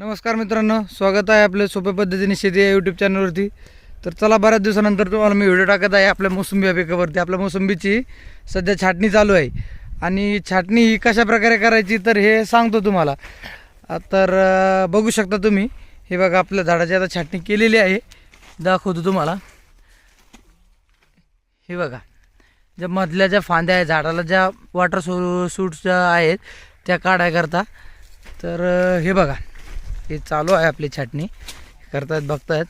नमस्कार मित्रांनो स्वागत आहे आपल्या सोप्या पद्धतीने शेती या यूट्यूब चॅनलवरती तर चला बऱ्याच दिवसानंतर तुम्हाला मी व्हिडिओ टाकत आहे आपल्या मोसंबी या पिकावरती. आपल्या मोसंबीची सध्या छाटणी चालू आहे. आणि छाटणी ही कशा प्रकारे करायची तर हे सांगतो तुम्हाला. तर बघू शकता तुम्ही हे बघा आपल्या झाडाची आता छाटणी केलेली आहे. दाखवतो तुम्हाला. हे बघा ज्या मधल्या ज्या फांद्या आहेत झाडाला ज्या वॉटर सो सूट्सच्या आहेत त्या काढायकरता. तर हे बघा. हे चालू आहे आपली छाटणी. करतायत बघतायत.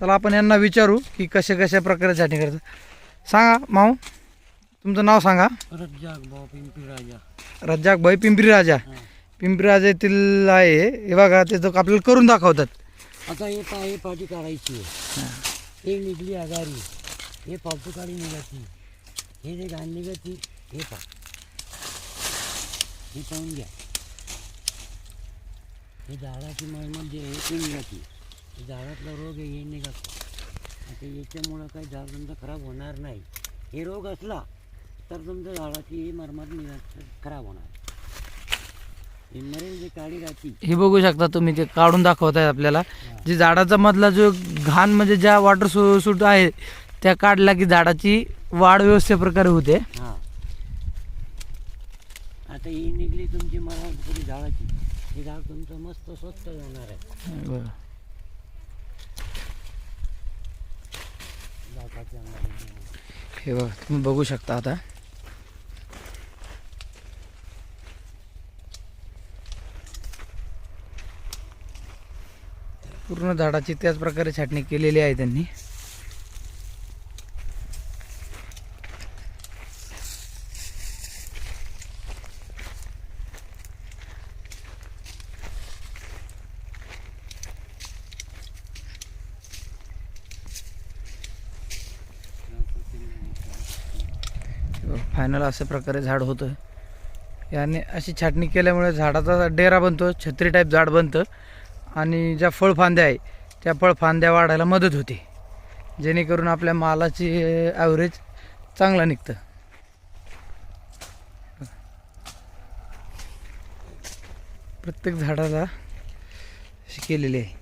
चला आपण यांना विचारू की कशा कशा प्रकारे छाटणी करतात. सांगा माऊ तुमचं नाव सांगा. रज्जाक भाऊ पिंपरी राजा. रज्जाक भाई पिंपरी राजा. हा. पिंपरी राजा येथील आहे. हे बघा त्याचं आपल्याला करून दाखवतात. आता हे पा हे पाठी काढायची आहे. एक निघली आगारी हे पावतो काढी निघाची हे जे घाण निघाची हे पा. हे पाहून घ्या. हे झाडाची मळमळ जे आहे ते निघाची झाडातला रोग आहे हे निघातो आता याच्यामुळं काही झाड तुमचं खराब होणार नाही. हे रोग असला तर तुमच्या झाडाची ही मरमर निघा खराब होणार. हे हे बघू शकता तुम्ही ते काढून दाखवत आहे आपल्याला जे झाडाचा मधला जो घाण म्हणजे ज्या वॉटर सू सूट आहे त्या काढला की झाडाची वाढ व्यवस्थित प्रकारे होते. आता ही निघली तुमची मला झाडाची. हे झाड तुमचं मस्त स्वस्त होणार आहे. बरं. हे बघा तुम्ही बघू शकता आता. पूर्ण झाडाची त्याच प्रकारे छाटणी केलेली आहे त्यांनी. फायनल अशा प्रकारे झाड होतं. याने अशी छाटणी केल्यामुळे झाडाचा डेरा बनतो छत्री टाईप झाड बनतं. आणि ज्या फळफांद्या आहे त्या फळफांद्या वाढायला मदत होते. जेणेकरून आपल्या मालाची ॲव्हरेज चांगला निघतं. प्रत्येक झाडाला अशी केलेली आहे.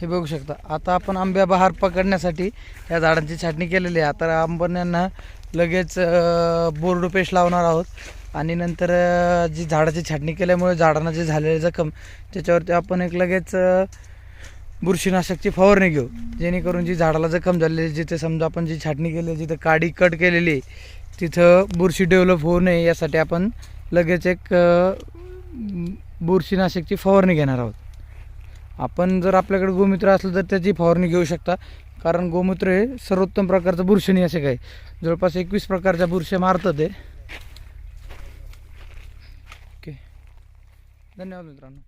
हे बघू शकता. आता आपण आंब्या बहार पकडण्यासाठी या झाडांची छाटणी केलेली आहे. आता आंब्यांना लगेच बोर्ड पेस्ट लावणार आहोत. आणि नंतर जी झाडाची छाटणी केल्यामुळे झाडांना जे झालेले जखम त्याच्यावरती आपण एक लगेच बुरशीनाशकची फवारणी घेऊ. जेणेकरून जी झाडाला जखम झालेली जिथे समजा आपण जी छाटणी केली जिथं काडी कट केलेली आहे, तिथं बुरशी डेव्हलप होऊ नये यासाठी आपण लगेच एक बुरशीनाशकची फवारणी घेणार आहोत. आपण जर आपल्याकडे गोमूत्र असलं तर त्याची फवारणी घेऊ शकता. कारण गोमूत्र हे सर्वोत्तम प्रकारचं बुरशीनी असे काय जवळपास एकवीस प्रकारच्या बुरशे मारतं ते ओके. धन्यवाद मित्रांनो.